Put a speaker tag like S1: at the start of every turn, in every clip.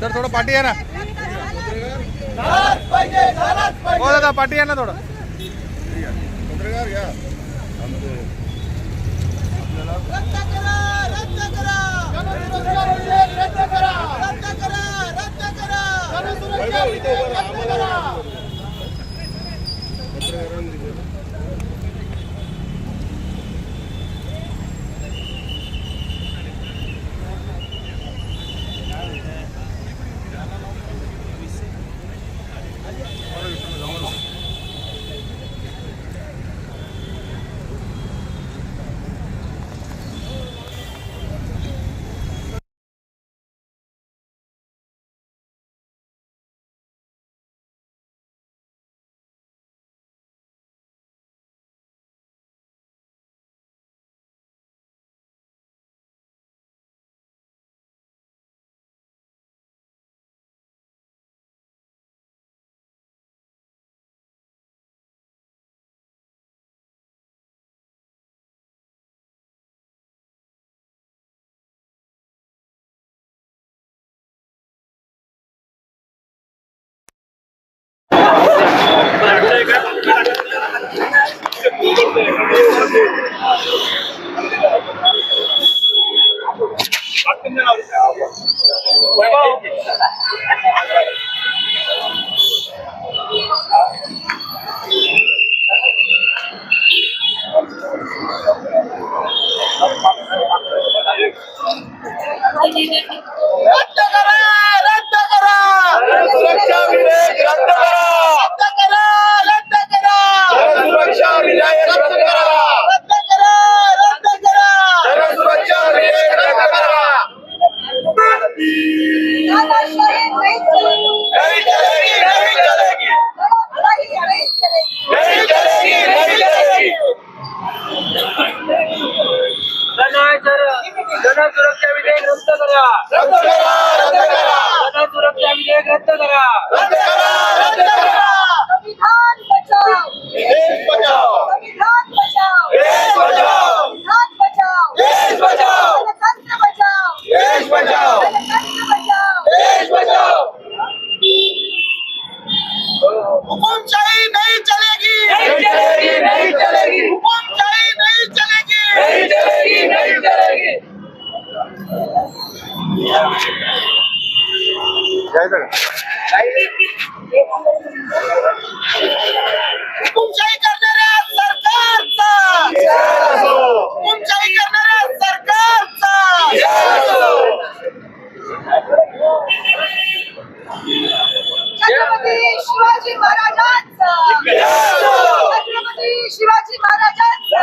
S1: Sir थोडं पाठी आहे ना. हो दादा पाठी आहे ना थोडं.
S2: पत्रकार घ्या.
S3: रद्द Thank you. विधेयक रद्द करा रद्द करा. रद्द करा
S4: सुरक्षा विधेयक रद्द करा.
S3: रद्द करा रद्द करा.
S5: संविधान बचाओ
S3: देश बचाओ
S5: संविधान बचाओ
S3: देश बचाओ
S5: संविधान बचाओ
S3: देश बचाओ
S5: गणतंत्र बचाओ
S3: देश बचाओ
S5: गणतंत्र बचाओ
S3: देश बचाओ हुकुमशाही नहीं चलेगी
S4: नहीं चलेगी नहीं चलेगी
S3: हुकुमशाही नहीं चलेगी
S4: नहीं चलेगी नहीं चलेगी
S1: जायचं
S3: हुकुमशाही करणाऱ्या सरकारचा. हुकुमशाही करणाऱ्या सरकारचा.
S5: छत्रपती शिवाजी महाराजांचा. छत्रपती शिवाजी महाराजांचा.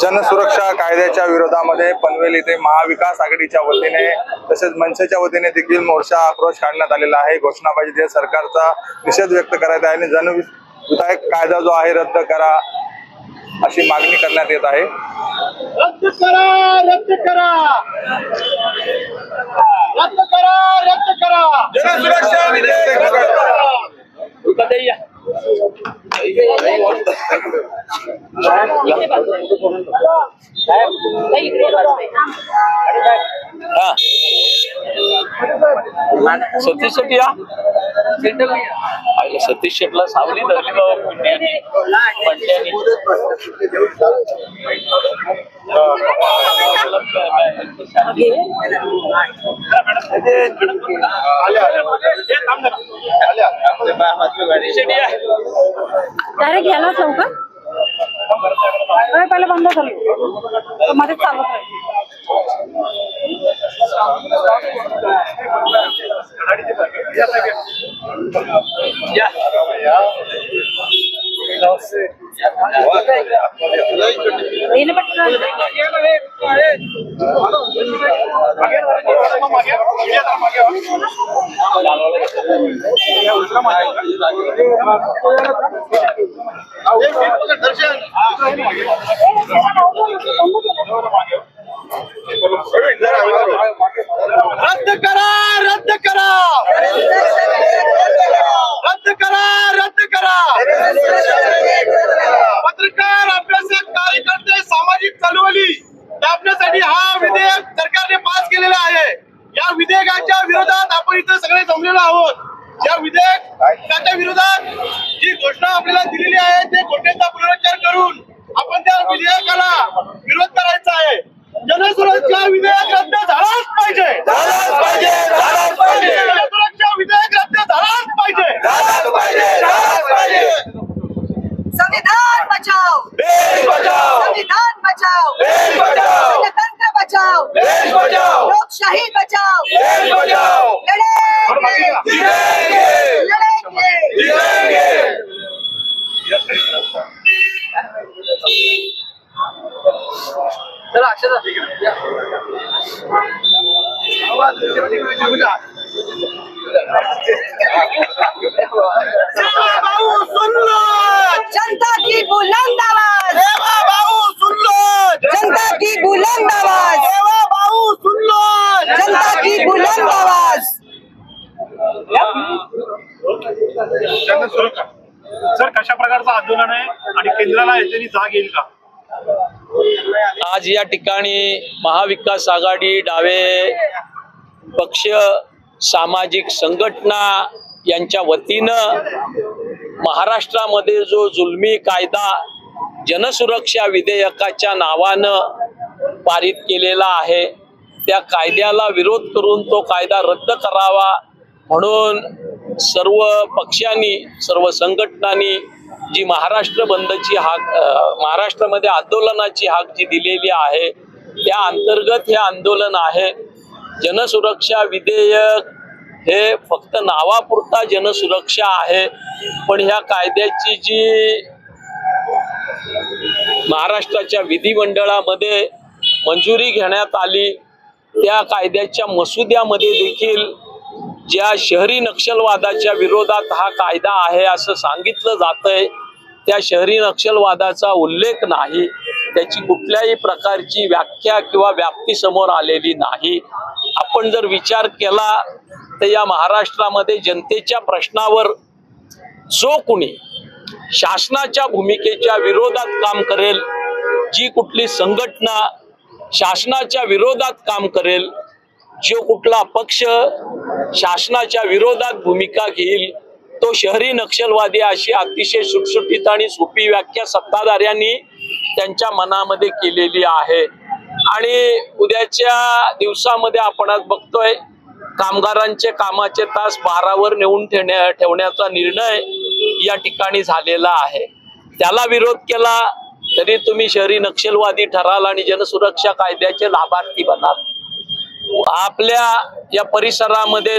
S1: जनसुरक्षा कायद्याच्या विरोधामध्ये पनवेल येथे महाविकास आघाडीच्या वतीने तसेच मनसेच्या वतीने देखील मोर्चा आक्रोश काढण्यात आलेला आहे. घोषणाबाजी देत सरकारचा निषेध व्यक्त करायचा आहे आणि जनविधायक कायदा जो आहे रद्द करा अशी मागणी करण्यात येत आहे.
S3: रद्द करा रद्द करा. रद्द करा रद्द करा. जनसुरक्षा विधेयक रद्द करा.
S4: सतीश शेट्टी या? सतीश शेटला सावली धरली बाबा पुण्याने
S6: डायरेक्ट घ्यायलाच लावू पहिलं बंद झालं. मध्ये चालत राहील. येणं
S3: रद्द करा रद्द करा. रद्द करा रद्द करा. पत्रकार अभ्यासक कार्यकर्ते सामाजिक चळवळी दाबण्यासाठी हा विधेयक सरकारने पास केलेला आहे. या विधेयकाच्या विरोधात आपण इथं सगळे जमलेलो आहोत. या विधेयकाच्या विरोधात जी घोषणा आपल्याला दिलेली आहे ते घोषणेचा पुनरुच्चार करून आपण त्या विधेयकाला विरोध करायचा आहे जनसुरक्षा विधेयक रद्द झालाच पाहिजे झालाच पाहिजे झालाच पाहिजे जनसुरक्षा विधेयक रद्द झालाच पाहिजे झालाच पाहिजे झालाच पाहिजे
S5: संविधान बचाओ
S3: देश बचाओ
S5: संविधान बचाओ।
S3: देश बचाओ।
S5: गणतंत्र बचाओ।
S3: देश बचाओ।
S5: लोकशाही बचाओ।
S3: देश बचाओ।
S5: लड़ेंगे।
S3: जितेंगे।
S5: लड़ेंगे।
S3: जितेंगे। सेवा भाऊ सुन लो
S5: जनता की बुलंद आवाज.
S7: सर कशा प्रकारचं आंदोलन आहे आणि केंद्राला याच्यानी जाग येईल का?
S4: आज या ठिकाणी महाविकास आघाडी डावे पक्ष सामाजिक संघटना यांच्या वतीनं महाराष्ट्रामध्ये जो जुलमी कायदा जनसुरक्षा विधेयकाच्या नावानं पारित केलेला आहे त्या कायद्याला विरोध करून तो कायदा रद्द करावा म्हणून सर्व पक्षांनी सर्व संघटनांनी जी महाराष्ट्र बंदची हाक महाराष्ट्रामध्ये आंदोलनाची हाक जी दिलेली आहे त्या अंतर्गत हे आंदोलन आहे. जनसुरक्षा विधेयक हे फक्त नावापुरता जनसुरक्षा आहे पण ह्या कायद्याची जी महाराष्ट्राच्या विधिमंडळामध्ये मंजुरी घेण्यात आली त्या कायद्याच्या मसुद्यामध्ये देखील ज्या शहरी नक्षलवादाच्या विरोधात हा कायदा आहे असं सांगितलं जातंय त्या शहरी नक्षलवादाचा उल्लेख नाही. त्याची कुठल्याही प्रकारची व्याख्या किंवा व्याप्ती समोर आलेली नाही. आपण जर विचार केला तर या महाराष्ट्रामध्ये जनतेच्या प्रश्नावर जो कुणी शासनाच्या भूमिकेच्या विरोधात काम करेल जी कुठली संघटना शासनाच्या विरोधात काम करेल. जो कुठला पक्ष शासनाच्या विरोधात भूमिका घेईल तो शहरी नक्षलवादी अशी अतिशय सुटसुटीत आणि सोपी व्याख्या सत्ताधाऱ्यांनी त्यांच्या मनामध्ये केलेली आहे. आणि उद्याच्या दिवसामध्ये आपण आज बघतोय कामगारांचे कामाचे तास बारावर नेऊन ठेवण्या ठेवण्याचा निर्णय या ठिकाणी झालेला आहे. त्याला विरोध केला तरी तुम्ही शहरी नक्षलवादी ठराल आणि जनसुरक्षा कायद्याचे लाभार्थी बनाल. आपल्या या परिसरामध्ये